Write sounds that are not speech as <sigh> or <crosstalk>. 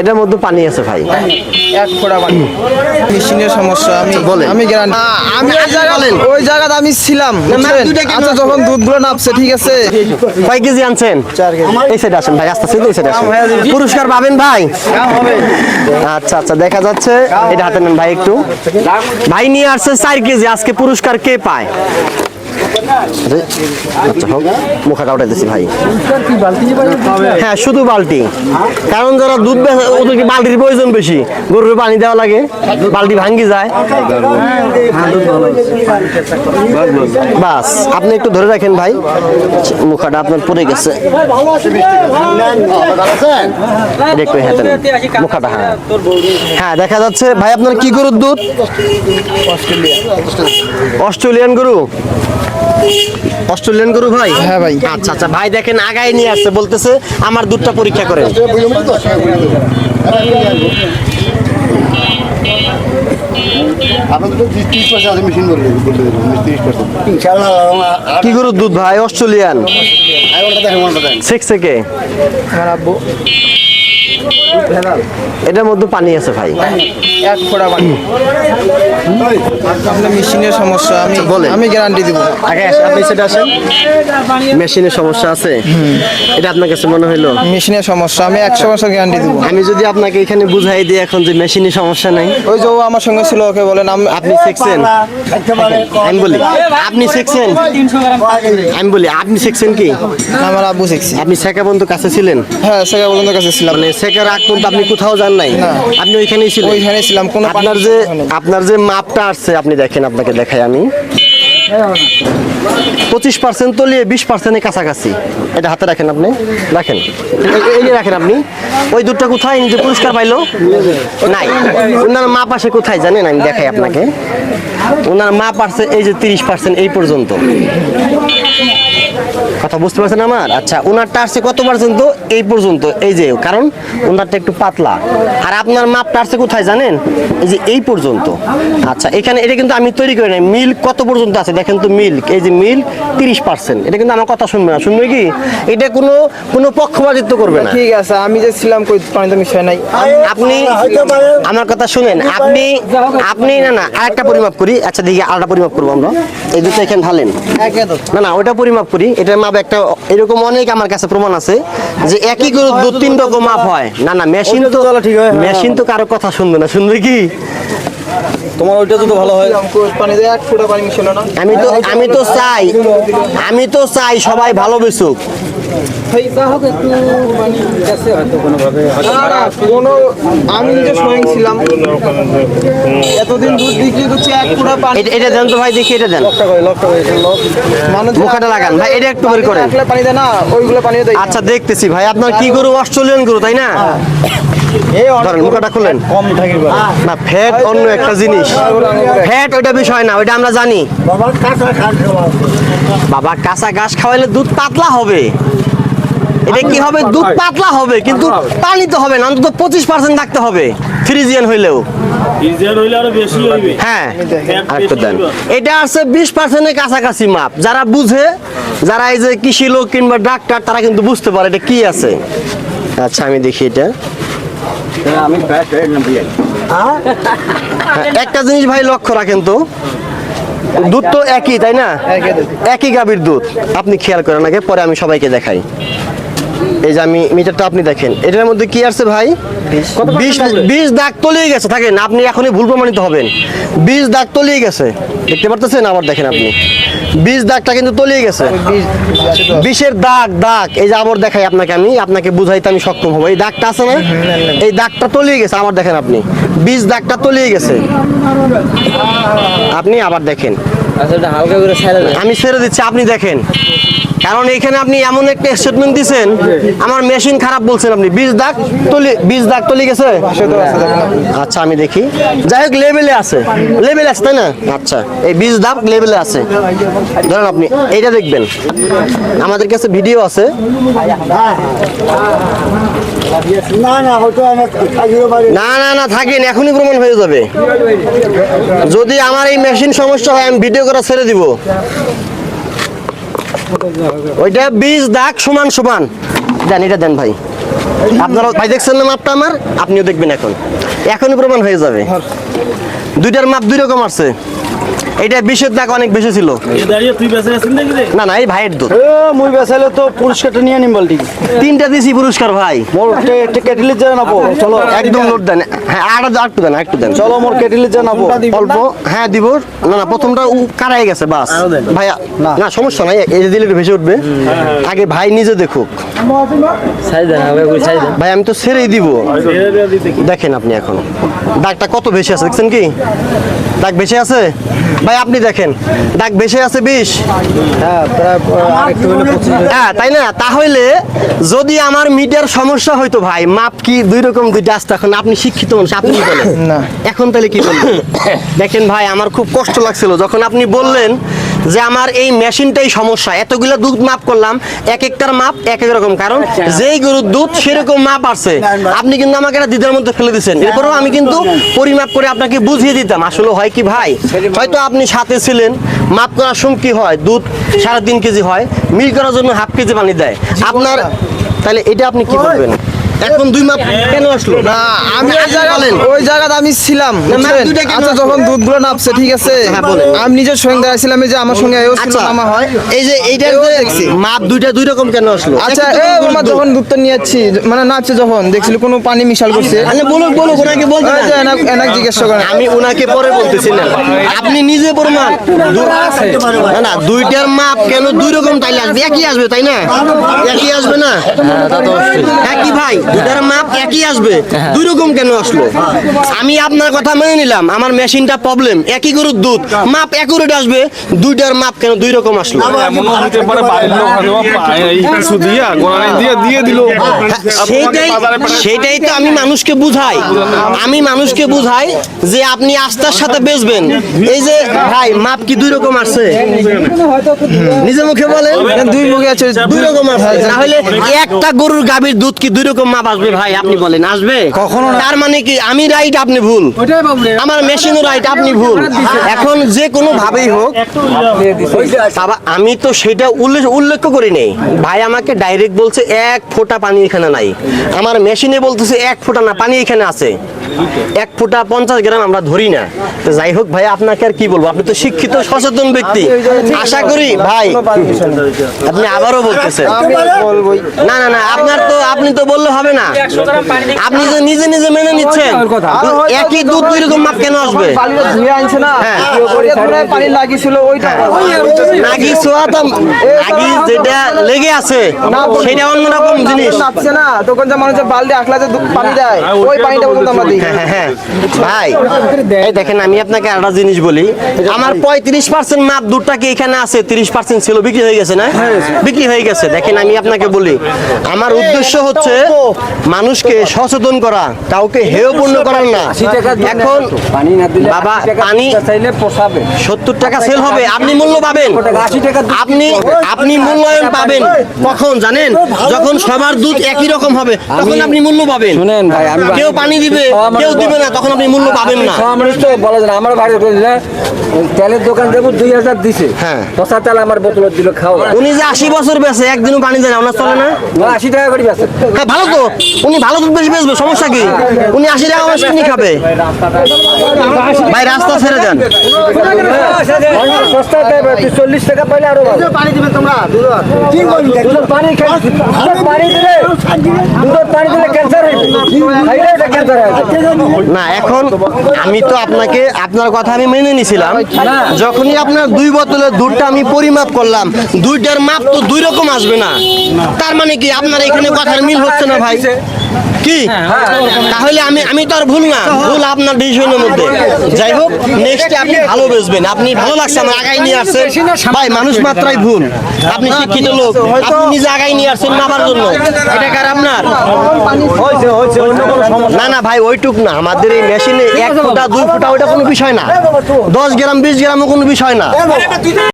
এটার মধ্যে পানি আছে ভাই। এক ফোঁটা পানি। মেশিনের সমস্যা আমি বলে আমি গ্যারান্টি আমি ওই জায়গা বলেন। ওই জায়গাতে আমি ছিলাম আচ্ছা যখন দুধগুলো নামছে ঠিক আছে? কয় কেজি আনছেন? এই সাইডে আসেন ভাই আস্তে আস্তে এই সাইডে আসেন। পুরস্কার পাবেন ভাই। আচ্ছা আচ্ছা দেখা যাচ্ছে। এটা হাতে নেন ভাই একটু। ভাই নিয়ে আসছে চার কেজি আজকে পুরস্কার কে পায়? আচ্ছা হোক মুখাটা উঠাইতেছি ভাই। হ্যাঁ শুধু বালতি। কারণ যারা দুধ ওদেরকে বালতির প্রয়োজন বেশি? গরুর পানি দেওয়া লাগে, বালতি ভাঙ্গি যায়। বাস, আপনি একটু ধরে রাখেন ভাই। মুখাটা আপনার পড়ে গেছে। হাতে মুখাটা হ্যাঁ। হ্যাঁ দেখা যাচ্ছে, ভাই, আপনার কি গরুর দুধ? অস্ট্রেলিয়ান গরু? অস্ট্রেলিয়ান গরু ভাই? হ্যাঁ ভাই। আচ্ছা আচ্ছা ভাই দেখেন আগায় নিয়ে আসছে বলতেছে আমার দুধটা পরীক্ষা করেন ইনশাল্লাহ কি গরুর দুধ ভাই অস্ট্রেলিয়ান? আমার আব্বু। এটার মধ্যে পানি আছে ভাই। এক ফোঁটা পানি। আপনার মেশিনের সমস্যা আমি বলেন। আমি গ্যারান্টি দিব। আগে আপনি সেটা আসেন। মেশিনের সমস্যা আছে। এটা আপনার কাছে মনে হইল? মেশিনের সমস্যা আমি একশো বছর গ্যারান্টি দিব। আমি যদি আপনাকে এখানে বুঝাই দিই এখন যে মেশিনের সমস্যা নাই। ওই যে ও আমার সঙ্গে ছিল ওকে বলেন আপনি শিখছেন? আমি বলি আপনি শিখছেন? আমি বলি আপনি শিখছেন কি? আমার আব্বু শিখছি। আপনি শেখা বন্ধু কাছে ছিলেন? হ্যাঁ সেটা পর্যন্ত কাছে ছিলাম। মানে শেখার আগ পর্যন্ত আপনি কোথাও যান নাই? আপনি ওইখানেই ছিলেন? ওইখানে ছিলাম কোনো আপনার যে আপনার যে মাপটা আসছে আপনি দেখেন আপনাকে দেখাই আমি। পঁচিশ পার্সেন্ট তলিয়ে বিশ পার্সেন্টের কাছাকাছি। এটা হাতে রাখেন আপনি। রাখেন। এই- রাখেন আপনি। ওই দুধটা কোথায়? নিজে পুরস্কার পাইলো? নাই। ওনার মাপ আসে কোথায় জানেন? আমি দেখাই আপনাকে। ওনার মাপ আসছে এই যে তিরিশ পার্সেন্ট এই পর্যন্ত। কথা বুঝতে পারছেন আমার? আচ্ছা ওনারটা আসছে কত পর্যন্ত এই পর্যন্ত এই যে কারণ ওনারটা একটু পাতলা। আর আপনার মাপটা আসছে কোথায় জানেন? এই যে এই পর্যন্ত। আচ্ছা এখানে এটা কিন্তু আমি তৈরি করি নাই। মিল্ক কত পর্যন্ত আছে? দেখেন তো মিল্ক এই যে মিল্ক তিরিশ পার্সেন্ট এটা কিন্তু আমার কথা শুনবে না। শুনবে কি? এটা কোনো কোনো পক্ষপাতিত্ব করবে না। ঠিক আছে আমি যে ছিলাম কই পানিতে মিশাই নাই। আপনি আমার কথা শুনেন। আপনি আপনি না না আরেকটা পরিমাপ করি। আচ্ছা দেখি আরেকটা পরিমাপ করব আমরা। এই দুটো এখানে ঢালেন। না না ওটা পরিমাপ করি। এটার মাপ একটা এরকম অনেক আমার কাছে প্রমাণ আছে যে একই গরু দু তিন রকম মাপ হয়। না না মেশিন তো মেশিন তো কারও কথা শুনবে না। শুনবে কি? তোমার ওইটা তো ভালো হয়। পানিতে এক ফোঁটা পানি মিশালো না আমি তো আমি তো চাই। আমি তো চাই সবাই ভালো বেসুক না, না, কোনো আমি নিজে স্বয়ং ছিলাম। এতদিন দুধ বিক্রি করছি এক ফোঁটা পানি এটা- এটা দেন তো ভাই দেখি এটা দেন। মানুষ মুখাটা লাগান। ভাই এটা একটু বের করেন। আচ্ছা দেখতেছি ভাই। আপনার কি গরু অস্ট্রেলিয়ান গরু তাই না? ধরেন মুখাটা খুলেন। কম থাকির না ফ্যাট অন্য একটা জিনিস। ফ্যাট ওইটা বিষয় না ওইটা আমরা জানি। বাবা কাঁচা খান খাওয়া বাবা কাঁচা ঘাস খাওয়াইলে দুধ পাতলা হবে। এটা কি হবে? দুধ পাতলা হবে কিন্তু পানি তো হবে না অন্তত পঁচিশ পার্সেন্ট থাকতে হবে। ফ্রিজিয়ান হইলেও। ইজিয়ার হইলে আরও বেশি হইবে। হ্যাঁ আরেকটু দেন। এটা আছে বিশ পার্সেন্টের কাছাকাছি মাপ। যারা বুঝে যারা এই যে কৃষি লোক কিংবা ডাক্তার তারা কিন্তু বুঝতে পারে এটা কি আছে। আচ্ছা আমি দেখি এটা। আমি হ্যাঁ, একটা জিনিস ভাই লক্ষ্য রাখেন তো। দুধ তো একই তাই না? একই গাভীর দুধ। আপনি খেয়াল করেন আগে পরে আমি সবাইকে দেখাই। এই যে আমি মিটারটা আপনি দেখেন এটার মধ্যে কি আছে ভাই? বিশ। বিশ দাগ তলিয়ে গেছে থাকেন আপনি এখনই ভুল প্রমাণিত হবেন। বিশ দাগ তলিয়ে গেছে দেখতে পারতেছেন? আবার দেখেন আপনি। বিশ দাগটা কিন্তু তলিয়ে গেছে। বিষের দাগ দাগ। এই যে আবার দেখাই আপনাকে আমি আপনাকে বুঝাইতে আমি সক্ষম হব। এই দাগটা আছে না? এই দাগটা তলিয়ে গেছে আবার দেখেন আপনি। বিষ দাগটা তলিয়ে গেছে। আপনি আবার দেখেন। আচ্ছা আমি ছেড়ে দিচ্ছি আপনি দেখেন। কারণ এখানে আপনি এমন একটা স্টেটমেন্ট দিছেন, আমার মেশিন খারাপ বলছেন আপনি। বিষ দাগ তলি বিষ দাগ তলি গেছে? আচ্ছা আমি দেখি। যাই হোক লেভেলে আছে। লেভেলে আছে, তাই না? আচ্ছা এই বিষ দাগ লেভেলে আছে। ধরেন আপনি, এইটা দেখবেন। আমাদের কাছে ভিডিও আছে। না না না, থাকেন, এখনই প্রমাণ হয়ে যাবে। যদি আমার এই মেশিন সমস্যা হয়, আমি ভিডিও করা ছেড়ে দিব। ওইটা বীজ, দাগ, সমান সমান। দেন, এটা দেন ভাই। আপনারা ভাই দেখছেন না মাপটা আমার? আপনিও দেখবেন এখন। এখনই প্রমাণ হয়ে যাবে। দুইটার মাপ দুই রকম আছে এটা বিশের দাগ অনেক বেশি ছিল। না না এই ভাইয়ের দুধ। এ মুই বেসাইলে তো পুরস্কারটা নিয়ে নিম বলটি। তিনটা দিছি পুরস্কার ভাই। মোর কেটলি যা নাবো চলো। একদম লোড দেন। হ্যাঁ আর একটু দেন একটু দেন। চলো মোর কেটলি যা নাবো অল্প হ্যাঁ দিব। না না প্রথমটা উ কারাই গেছে বাস। ভাইয়া না। সমস্যা নাই এই যে দিলে একটু ভেসে উঠবে। আগে ভাই নিজে দেখুক। ভাই আমি তো ছেড়েই দিব। দেখেন আপনি এখন। দাগটা কত বেশি আছে দেখছেন কি? দাগ বেশি আছে? ভাই আপনি দেখেন। দাগ বেশি আছে বিষ হ্যাঁ হ্যাঁ তাই না? তাহলে যদি আমার মিটার সমস্যা হইতো ভাই মাপ কি দুই রকম দুইটা আসতো এখন আপনি শিক্ষিত মানুষ আপনি বলেন? না। এখন তাহলে কি বলবেন <coughs> দেখেন ভাই আমার খুব কষ্ট লাগছিল। যখন আপনি বললেন যে আমার এই মেশিনটাই সমস্যা। এতগুলো দুধ মাপ করলাম এক একটার মাপ এক এক রকম। কারণ যেই গরুর দুধ সেরকম মাপ আছে আপনি কিন্তু আমাকে একটা দ্বিধার মধ্যে ফেলে দিচ্ছেন এরপরেও আমি কিন্তু পরিমাপ করে আপনাকে বুঝিয়ে দিতাম। আসলে হয় কি ভাই? হয়তো আপনি সাথে ছিলেন মাপ করার সময় কি হয় দুধ সাড়ে তিন কেজি হয় মিল করার জন্য হাফ কেজি পানি দেয়। আপনার তাহলে এটা আপনি কি করবেন এখন দুই মাপ কেন আসলো? না আমি ওই জায়গা বলেন। ওই জায়গাতে আমি ছিলাম না, মাপ বুঝছেন? দুইটা কেন আচ্ছা যখন দুধগুলো নাপছে ঠিক আছে? হ্যাঁ, আমি নিজের সঙ্গে দাঁড়াইছিলাম যে আমার সঙ্গে এও ছিল আচ্ছা হয়। এই যে যে দেখছি। মাপ দুইটা দুই রকম কেন আসলো? আচ্ছা এ গরুর যখন দুধটা নিয়ে যাচ্ছি মানে নাচছে যখন দেখছিল কোনো পানি মিশাল করছে? আচ্ছা বলুক বলুক ওনাকে বলতে। এনাক- এনাক জিজ্ঞেস করেন। আমি উনাকে পরে বলতেছি না। আপনি নিজে প্রমাণ না না দুইটার মাপ কেন দুই রকম তাইলে আসবে একই আসবে তাই না? একই আসবে না? একই ভাই? দুইটার মাপ একই আসবে। দুই রকম কেন আসলো? আমি আপনার কথা মেনে নিলাম আমার মেশিনটা প্রবলেম একই গরুর দুধ মাপ একুরেট আসবে দুইটার মাপ কেন দুই রকম আসলো? দিল। সেইটাই সেইটাই তো আমি মানুষকে বুঝাই। আমি মানুষকে বুঝাই যে আপনি আস্থার সাথে বেচবেন। এই যে ভাই মাপ কি দুই রকম আসছে? নিজে মুখে বলেন। দুই মুখে আছে দুই রকম আসছে। তাহলে একটা গরুর গাভীর দুধ কি দুই রকম মাপ আসবে ভাই আপনি বলেন আসবে? কখনো তার মানে কি আমি রাইট আপনি ভুল? আমার মেশিনও রাইট আপনি ভুল। এখন যে কোনো ভাবেই হোক আমি তো সেটা উল্লেখ উল্লেখ করি নেই। ভাই আমাকে ডাইরেক্ট বলছে এক ফোঁটা পানি এখানে নাই। আমার মেশিনে বলতেছে এক ফোঁটা না পানি এখানে আছে। এক ফোঁটা পঞ্চাশ গ্রাম আমরা ধরি না। তো যাই হোক ভাই আপনাকে আর কি বলব? আপনি তো শিক্ষিত সচেতন ব্যক্তি। আশা করি ভাই আপনি আবারও বলতেছেন। না না না আপনার তো আপনি তো বললে হবে না। আপনি যে নিজে নিজে মেনে নিচ্ছেন একই দুধ দুই রকম মাপ কেন আসবে? ধুয়ে আনছে না? হ্যাঁ। ওই যে ধরে পানি লাগিয়েছিল ওইটা নাগি ছোঁয়াটা নাগি যেটা লেগে আছে সেটা অন্যরকম জিনিস। নাপছে না। তখন যে মানুষের বালতি আখলাতে দুধ পানি দেয় ওই পানিটা পর্যন্ত আমরা দিই। হ্যাঁ, হ্যাঁ, ভাই এই দেখেন আমি আপনাকে একটা জিনিস বলি। আমার পঁয়ত্রিশ পার্সেন্ট মাপ দুধটা কি এখানে আছে? তিরিশ পার্সেন্ট ছিল বিক্রি হয়ে গেছে না? বিক্রি হয়ে গেছে। দেখেন আমি আপনাকে বলি আমার উদ্দেশ্য হচ্ছে মানুষকে সচেতন করা কাউকে হেয়পূর্ণ করার না। এখন বাবা, পানি- সত্তর টাকা সেল হবে আপনি মূল্য পাবেন। আপনি আপনি মূল্যায়ন পাবেন। কখন জানেন? যখন সবার দুধ একই রকম হবে তখন আপনি মূল্য পাবেন। শুনেন ভাই আমি কেউ পানি দিবে কেউ দিবে না তখন আপনি মূল্য পাবেন না। খাওয়া মানুষ তো বলা যায় আমার করে তেলের দোকান দেবো দুই হাজার দিছে। হ্যাঁ। পচা তেল আমার বোতল দিল খাও। উনি যে আশি বছর বেঁচে একদিনও পানি দেয় না ওনার চলে না? আশি টাকা করে হ্যাঁ ভালো তো। উনি ভালো দুধ বেশি বেচবে, সমস্যা কি? উনি আশি টাকা মাস কিনে খাবে। ভাই, রাস্তা ছেড়ে হবে না, এখন আমি তো আপনাকে, আপনার কথা আমি মেনে নিছিলাম। যখনই আপনার দুই বোতলের দুধটা আমি পরিমাপ করলাম, দুইটার মাপ তো দুই রকম আসবে না। তার মানে কি আপনার এখানে কথার মিল হচ্ছে না ভাই? কি? তাহলে আমি আমি তো আর ভুল না। ভুল আপনার ডিসিশনের মধ্যে। যাই হোক নেক্সটে আপনি ভালো বেচবেন। আপনি ভালো লাগছে আমার আগাই নিয়ে আসছেন। ভাই মানুষ মাত্রাই ভুল। আপনি শিক্ষিত লোক। আপনি নিজে আগাই নিয়ে আসছেন নাবার জন্য। এটা কার আপনার? না না ভাই ওইটুক না। আমাদের এই মেশিনে এক ফুটা দুই ফুটা ওইটা কোনো বিষয় না। দশ গ্রাম বিশ গ্রামও কোনো বিষয় না।